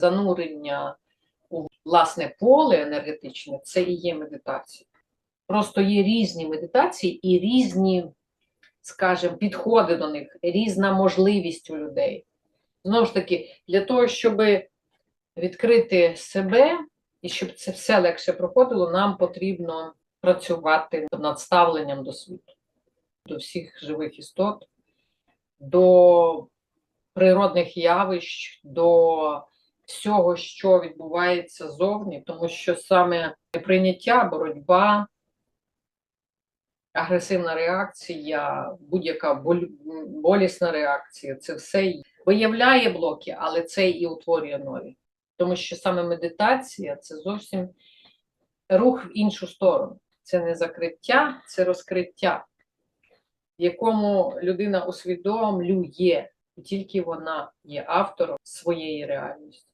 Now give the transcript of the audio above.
занурення у власне поле енергетичне це і є медитація. Просто є різні медитації і різні, скажімо, підходи до них, різна можливість у людей. Знову ж таки, для того, щоб відкрити себе і щоб це все легше проходило, нам потрібно працювати над ставленням до світу, до всіх живих істот, до природних явищ, до всього, що відбувається зовні, тому що саме прийняття, боротьба, агресивна реакція, будь-яка болісна реакція це все виявляє блоки, але це і утворює нові. Тому що саме медитація це зовсім рух в іншу сторону. Це не закриття, це розкриття, в якому людина усвідомлює, тільки вона є автором своєї реальності.